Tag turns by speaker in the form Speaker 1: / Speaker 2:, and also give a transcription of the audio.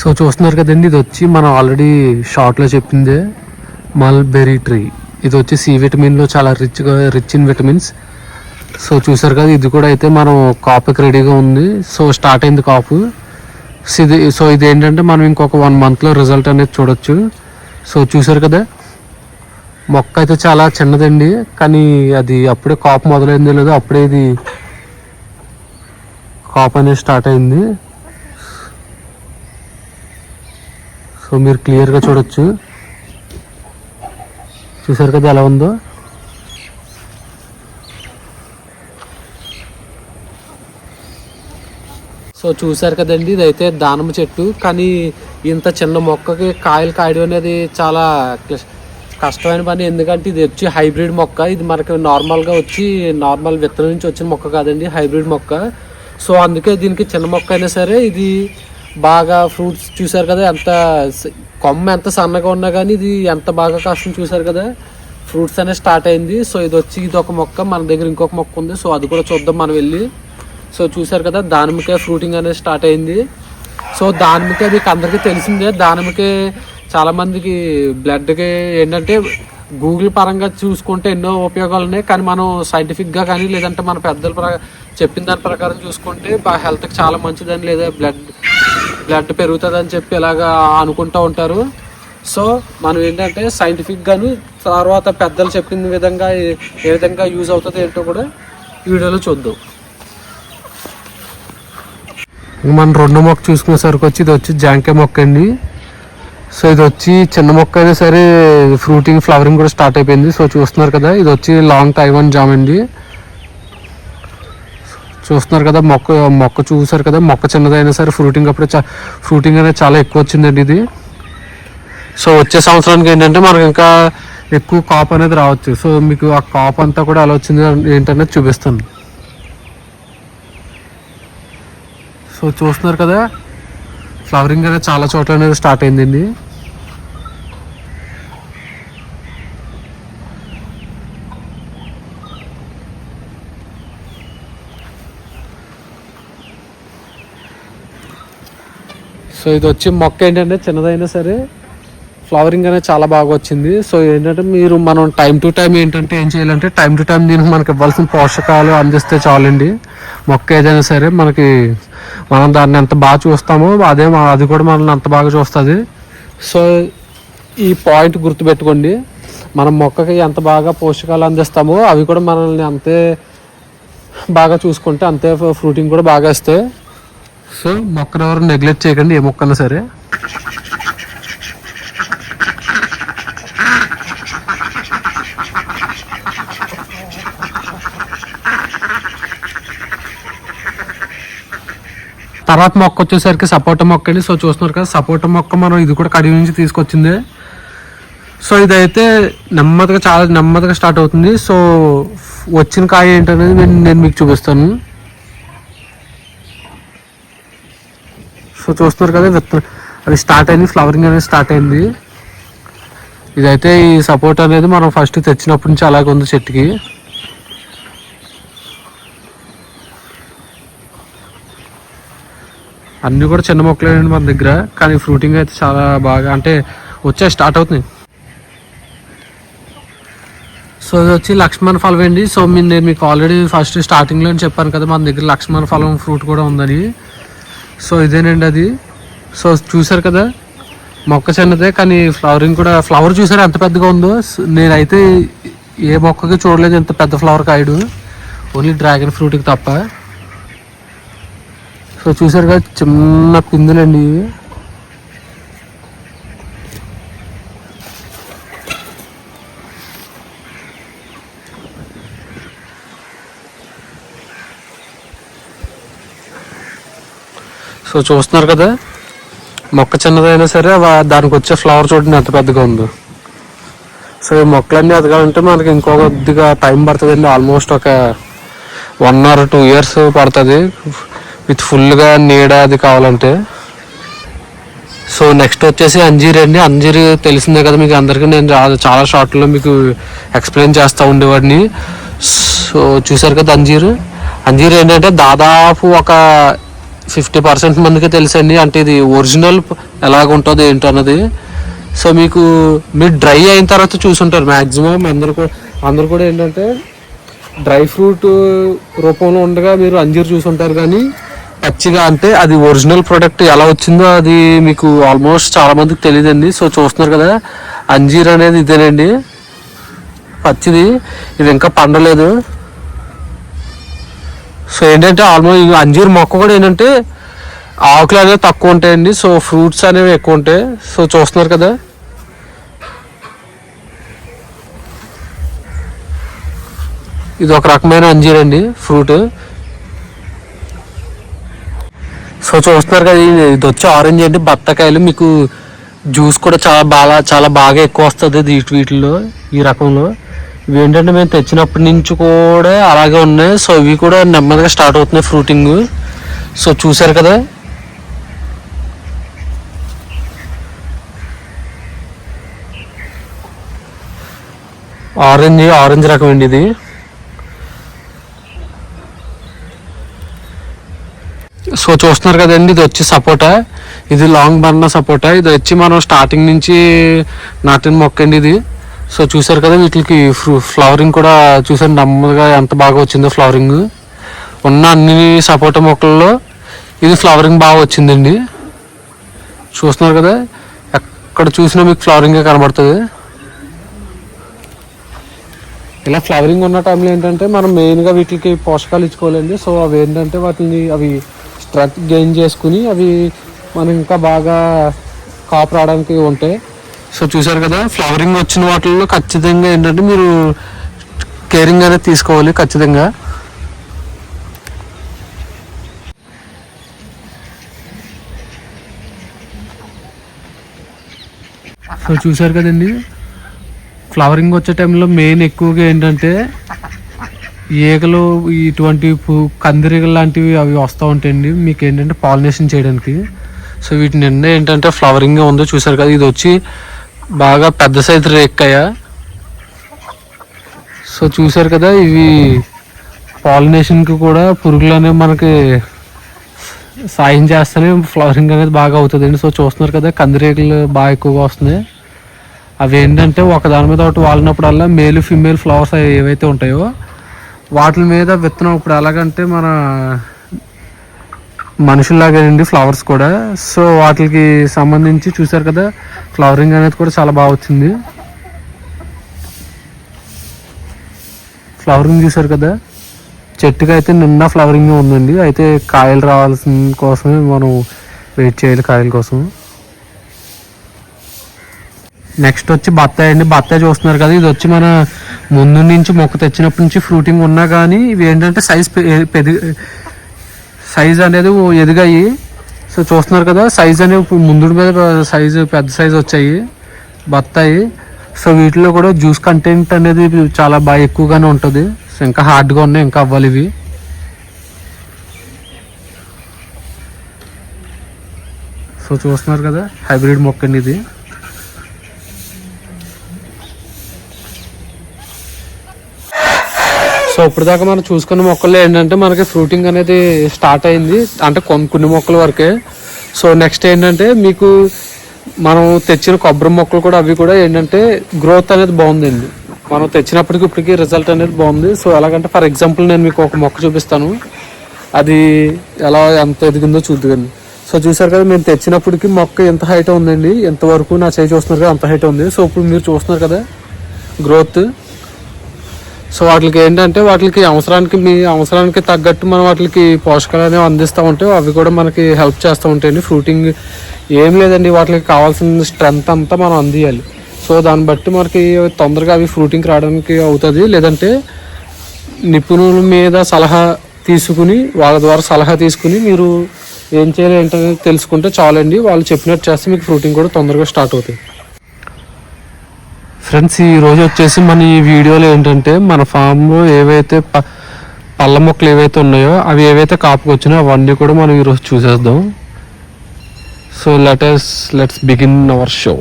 Speaker 1: So చూస్తున్నారు కదండి ఇది వచ్చి మనం ఆల్రెడీ షార్ట్లో చెప్పిందే మల్బెరీ ట్రీ ఇది వచ్చి సి విటమిన్లో చాలా రిచ్గా రిచ్ ఇన్ విటమిన్స్ సో చూసారు కదా ఇది కూడా అయితే మనం కాపుకి రెడీగా ఉంది. సో స్టార్ట్ అయింది కాపు సో ఇది సో ఇది ఏంటంటే మనం ఇంకొక వన్ మంత్లో రిజల్ట్ అనేది చూడొచ్చు. సో చూసారు కదా మొక్క అయితే చాలా చిన్నదండి కానీ అది అప్పుడే కాపు మొదలైందో లేదో అప్పుడే ఇది కాపు అనేది స్టార్ట్ అయింది. సో మీరు క్లియర్గా చూడొచ్చు. చూసారు కదా ఎలా ఉందో? సో చూసారు కదండి ఇదైతే దానిమ్మ చెట్టు. కానీ ఇంత చిన్న మొక్కకి కాయలు కాయడం అనేది చాలా కష్టమైన పని. ఎందుకంటే ఇది వచ్చి హైబ్రిడ్ మొక్క. ఇది మనకి నార్మల్గా వచ్చి నార్మల్ విత్తనం నుంచి వచ్చిన మొక్క కాదండి హైబ్రిడ్ మొక్క. సో అందుకే దీనికి చిన్న మొక్క అయినా సరే ఇది బాగా ఫ్రూట్స్ చూసారు కదా ఎంత కొమ్మ ఎంత సన్నగా ఉన్నా కానీ ఇది ఎంత బాగా కాస్తుంది చూసారు కదా. ఫ్రూట్స్ అనేది స్టార్ట్ అయింది. సో ఇది వచ్చి ఇది ఒక మొక్క మన దగ్గర ఇంకొక మొక్క ఉంది. సో అది కూడా చూద్దాం మనం వెళ్ళి. సో చూసారు కదా దానిమ్మకాయ ఫ్రూటింగ్ అనేది స్టార్ట్ అయింది. సో దానిమ్మకాయ మీకు అందరికీ తెలిసిందే. దానిమ్మకాయ చాలామందికి బ్లడ్కి ఏంటంటే గూగుల్ పరంగా చూసుకుంటే ఎన్నో ఉపయోగాలు ఉన్నాయి. కానీ మనం సైంటిఫిక్గా కానీ లేదంటే మన పెద్దల ప్ర చెప్పిన దాని ప్రకారం చూసుకుంటే బాగా హెల్త్కి చాలా మంచిదని లేదా బ్లడ్ బ్లడ్ పెరుగుతుంది అని చెప్పి ఇలాగా అనుకుంటూ ఉంటారు. సో మనం ఏంటంటే సైంటిఫిక్గాను తర్వాత పెద్దలు చెప్పిన విధంగా ఏ- విధంగా యూజ్ అవుతుందో ఏంటో కూడా ఈ వీడియోలో చూద్దాం. మన రెండు మొక్క చూసుకునేసరికి వచ్చి ఇది వచ్చి జాంకాయ మొక్క అండి. సో ఇది వచ్చి చిన్న మొక్క అయినా సరే ఫ్రూటింగ్ ఫ్లవరింగ్ కూడా స్టార్ట్ అయిపోయింది. సో చూస్తున్నారు కదా ఇది వచ్చి లాంగ్ తైవాన్ జామ్ అండి. చూస్తున్నారు కదా మొక్క మొక్క చూసారు కదా మొక్క చిన్నదైనా సరే ఫ్రూటింగ్ అప్పుడు చా ఫ్రూటింగ్ అనేది చాలా ఎక్కువ వచ్చిందండి ఇది. సో వచ్చే సంవత్సరానికి ఏంటంటే మనకు ఇంకా ఎక్కువ కాప్ అనేది రావచ్చు. సో మీకు ఆ కాప్ అంతా కూడా ఎలా వచ్చింది ఏంటనేది చూపిస్తాను. సో చూస్తున్నారు కదా ఫ్లవరింగ్ అనేది చాలా చోట్ల అనేది స్టార్ట్ అయిందండి. సో ఇది వచ్చి మొక్క ఏంటంటే చిన్నదైనా సరే ఫ్లవరింగ్ అనేది చాలా బాగా వచ్చింది. సో ఏంటంటే మీరు మనం టైం టు టైం ఏంటంటే ఏం చేయాలంటే టైం టు టైం దీనికి మనకి ఇవ్వాల్సిన పోషకాలు అందిస్తే చాలండి. మొక్క ఏదైనా సరే మనకి మనం దాన్ని ఎంత బాగా చూస్తామో అదే అది కూడా మనల్ని అంత బాగా చూస్తుంది. సో ఈ పాయింట్ గుర్తుపెట్టుకోండి. మనం మొక్కకి ఎంత బాగా పోషకాలు అందిస్తామో అవి కూడా మనల్ని అంతే బాగా చూసుకుంటే అంతే ఫ్రూటింగ్ కూడా బాగా ఇస్తాయి సో మొక్కను ఎవరు నెగ్లెక్ట్ చేయకండి ఏ మొక్కన్నా సరే. తర్వాత మొక్క వచ్చేసరికి సపోటా మొక్క అండి. సో చూస్తున్నారు కదా సపోటా మొక్క మనం ఇది కూడా కడిగి నుంచి తీసుకొచ్చింది. సో ఇదైతే నెమ్మదిగా చాలా నెమ్మదిగా స్టార్ట్ అవుతుంది. సో వచ్చిన కాయ ఏంటనేది నేను నేను మీకు చూపిస్తాను. సో చూస్తున్నారు కదా విత్తనం అది స్టార్ట్ అయింది ఫ్లవరింగ్ అనేది స్టార్ట్ అయింది. ఇదైతే ఈ సపోర్ట్ అనేది మనం ఫస్ట్ తెచ్చినప్పటి నుంచి అలాగే ఉంది చెట్టుకి. అన్నీ కూడా చిన్న మొక్కలేనండి మన దగ్గర కానీ ఫ్రూటింగ్ అయితే చాలా బాగా అంటే వచ్చే స్టార్ట్ అవుతుంది సో ఇది వచ్చి లక్ష్మణ ఫలం అండి. సో మీ- నేను మీకు ఆల్రెడీ ఫస్ట్ స్టార్టింగ్లో చెప్పాను కదా మన దగ్గర లక్ష్మణ ఫలం ఫ్రూట్ కూడా ఉందని. సో ఇదేనండి అది. సో చూసారు కదా? మొక్క చిన్నదే కానీ ఫ్లవరింగ్ కూడా ఫ్లవర్ చూసారా ఎంత పెద్దగా ఉందో? నేనైతే ఏ మొక్కకి చూడలేదు ఎంత పెద్ద ఫ్లవర్ కాయడు. ఓన్లీ డ్రాగన్ ఫ్రూట్కి తప్ప. సో చూసారుగా కదా చిన్న పిందులండి ఇవి. సో చూస్తున్నారు కదా? మొక్క చిన్నదైనా సరే దానికి వచ్చే ఫ్లవర్ చూడండి ఎంత పెద్దగా ఉందో. సో ఈ మొక్కలన్నీ ఎదగాలంటే మనకి ఇంకో కొద్దిగా టైం పడుతుందండి. ఆల్మోస్ట్ ఒక వన్ ఆర్ టూ ఇయర్స్ పడుతుంది. విత్ ఫుల్గా నీడ అది కావాలంటే. సో నెక్స్ట్ వచ్చేసి అంజీర్ అండి. అంజీర్ తెలిసిందే కదా మీకు అందరికీ. నేను చాలా షార్ట్లో మీకు ఎక్స్ప్లెయిన్ చేస్తూ ఉండేవాడిని. సో చూసారు కదా అంజీర్? అంజీర్ ఏంటంటే దాదాపు ఒక ఫిఫ్టీ పర్సెంట్ మందికి తెలుసండి. అంటే ఇది ఒరిజినల్ ఎలాగ ఉంటుందో ఏంటో అన్నది. సో మీకు మీరు డ్రై అయిన తర్వాత చూసుంటారు. మ్యాక్సిమం అందరు కూడా అందరు కూడా ఏంటంటే డ్రై ఫ్రూట్ రూపంలో ఉండగా మీరు అంజీర్ చూసుంటారు కానీ పచ్చిగా అంటే అది ఒరిజినల్ ప్రోడక్ట్ ఎలా వచ్చిందో అది మీకు ఆల్మోస్ట్ చాలా మందికి తెలియదండి సో చూస్తున్నారు కదా అంజీర్ అనేది ఇదేనండి. పచ్చిది. ఇది ఇంకా పండలేదు. సో ఏంటంటే ఆల్మోస్ట్ ఈ అంజీర్ మొక్క కూడా ఏంటంటే ఆకులు అనేవి తక్కువ ఉంటాయండి. సో ఫ్రూట్స్ అనేవి ఎక్కువ ఉంటాయి. సో చూస్తున్నారు కదా. ఇది ఒక రకమైన అంజీర్ అండి ఫ్రూట్. సో చూస్తున్నారు కదా ఇది ఇది వచ్చి ఆరెంజ్ అండి. బత్తకాయలు మీకు జ్యూస్ కూడా చాలా బాగా చాలా బాగా ఎక్కువ వస్తుంది వీటిలో ఈ రకంలో. ఇవి ఏంటంటే మేము తెచ్చినప్పటి నుంచి కూడా అలాగే ఉన్నాయి. సో ఇవి కూడా నెమ్మదిగా స్టార్ట్ అవుతున్నాయి ఫ్రూటింగ్ సో చూసారు కదా? ఆరెంజ్ ఆరెంజ్ రకం అండి ఇది. సో చూస్తున్నారు కదండి ఇది వచ్చి సపోటా. ఇది లాంగ్ బర్న సపోటా. ఇది వచ్చి మనం స్టార్టింగ్ నుంచి నాటిన మొక్క అండి ఇది. సో చూసారు కదా వీటికి ఫ్లవరింగ్ కూడా చూసారు నెమ్మదిగా ఎంత బాగా వచ్చిందో ఫ్లవరింగ్. ఉన్న అన్ని సపోటా మొక్కల్లో ఇది ఫ్లవరింగ్ బాగా వచ్చిందండి. చూస్తున్నారు కదా? ఎక్కడ చూసినా మీకు ఫ్లవరింగే కనబడుతుంది. ఇలా ఫ్లవరింగ్ ఉన్న టైంలో ఏంటంటే మనం మెయిన్గా వీటికి పోషకాలు ఇచ్చుకోవాలండి. సో అవి ఏంటంటే వాటిని అవి స్ట్రెంత్ గెయిన్ చేసుకుని అవి మనం ఇంకా బాగా కాపు రావడానికి ఉంటాయి. సో చూసారు కదా ఫ్లవరింగ్ వచ్చిన వాటిల్లో ఖచ్చితంగా ఏంటంటే మీరు కేరింగ్ అనేది తీసుకోవాలి ఖచ్చితంగా. సో చూసారు కదండి ఫ్లవరింగ్ వచ్చే టైంలో మెయిన్ ఎక్కువగా ఏంటంటే ఈగలు ఇటువంటి పు- కందిరీగలు లాంటివి అవి వస్తూ ఉంటాయండి మీకు ఏంటంటే పాలినేషన్ చేయడానికి. సో వీటి నిండా ఏంటంటే ఫ్లవరింగ్ ఉందో చూసారు కదా ఇది వచ్చి బాగా పెద్ద సైజు రేక్కాయ సో చూసారు కదా ఇవి పాలినేషన్కి కూడా పురుగులు అనేవి మనకి సాయం చేస్తేనే ఫ్లవరింగ్ అనేది బాగా అవుతుందండి. సో చూస్తున్నారు కదా కందిరేకులు బాగా ఎక్కువగా వస్తున్నాయి. అవి ఏంటంటే ఒక దాని మీద ఒకటి వాలినప్పుడల్లా మేలు ఫిమేల్ ఫ్లవర్స్ ఏవైతే ఉంటాయో వాటి మీద విత్తనం ఇప్పుడు ఎలాగంటే మన మనుషుల్లాగానండి ఫ్లవర్స్ కూడా. సో వాటికి సంబంధించి చూసారు కదా ఫ్లవరింగ్ అనేది కూడా చాలా బాగా వచ్చింది. ఫ్లవరింగ్ చూసారు కదా చెట్టుకి అయితే నిన్న ఫ్లవరింగ్ ఉందండి. అయితే కాయలు రావాల్సిన కోసమే మనం వెయిట్ చేయాలి కాయల కోసం. నెక్స్ట్ వచ్చి బత్తాయి అండి. బత్తాయి చూస్తున్నారు కదా ఇది వచ్చి మన ముందు నుంచి మొక్క తెచ్చినప్పటి నుంచి ఫ్రూటింగ్ ఉన్నా కానీ ఇవి ఏంటంటే సైజ్ పెది సైజ్ అనేది ఎదిగాయి. సో చూస్తున్నారు కదా సైజ్ అనేవి ఇప్పుడు ముందు మీద సైజు పెద్ద సైజు వచ్చాయి బత్తాయి. సో వీటిలో కూడా జ్యూస్ కంటెంట్ అనేది చాలా బాగా ఎక్కువగానే ఉంటుంది. సో ఇంకా హార్డ్గా ఉన్నాయి ఇంకా అవ్వాలి ఇవి. సో చూస్తున్నారు కదా హైబ్రిడ్ మొక్క అండి ఇది. సో ఇప్పుడు దాకా మనం చూసుకున్న మొక్కల్లో ఏంటంటే మనకి ఫ్రూటింగ్ అనేది స్టార్ట్ అయింది. అంటే కొన్ని కొన్ని మొక్కల వరకే. సో నెక్స్ట్ ఏంటంటే మీకు మనం తెచ్చిన కొబ్బరి మొక్కలు కూడా అవి కూడా ఏంటంటే గ్రోత్ అనేది బాగుందండి. మనం తెచ్చినప్పటికి ఇప్పటికి రిజల్ట్ అనేది బాగుంది. సో ఎలాగంటే ఫర్ ఎగ్జాంపుల్ నేను మీకు ఒక మొక్క చూపిస్తాను. అది ఎలా ఎంత ఎదిగిందో చూద్దుకండి సో చూసారు కదా మేము తెచ్చినప్పటికి మొక్క ఎంత హైట్ ఉందండి. ఎంతవరకు నా చేయి చూస్తున్నారు కదా అంత హైట్ ఉంది. సో ఇప్పుడు మీరు చూస్తున్నారు కదా గ్రోత్. సో వాటికి ఏంటంటే వాటికి అవసరానికి మీ అవసరానికి తగ్గట్టు మనం వాటికి పోషకాలు అనేవి అందిస్తూ ఉంటే అవి కూడా మనకి హెల్ప్ చేస్తూ ఉంటాయండి. ఫ్రూటింగ్ ఏం లేదండి వాటికి కావాల్సిన స్ట్రెంత్ అంతా మనం అందియాలి. సో దాన్ని బట్టి మనకి తొందరగా అవి ఫ్రూటింగ్ రావడానికి అవుతుంది. లేదంటే నిపుణుల మీద సలహా తీసుకుని వాళ్ళ ద్వారా సలహా తీసుకుని మీరు ఏం చేయాలి ఏంటనేది తెలుసుకుంటే చాలండి. వాళ్ళు చెప్పినట్టు చేస్తే మీకు ఫ్రూటింగ్ కూడా తొందరగా స్టార్ట్ అవుతాయి. ఫ్రెండ్స్ ఈ రోజు వచ్చేసి మన ఈ వీడియోలో ఏంటంటే మన ఫామ్లో ఏవైతే ప పళ్ళ మొక్కలు ఏవైతే ఉన్నాయో అవి ఏవైతే కాపుకొచ్చినాయో అవన్నీ కూడా మనం ఈరోజు చూసేద్దాం. So letters let's begin our show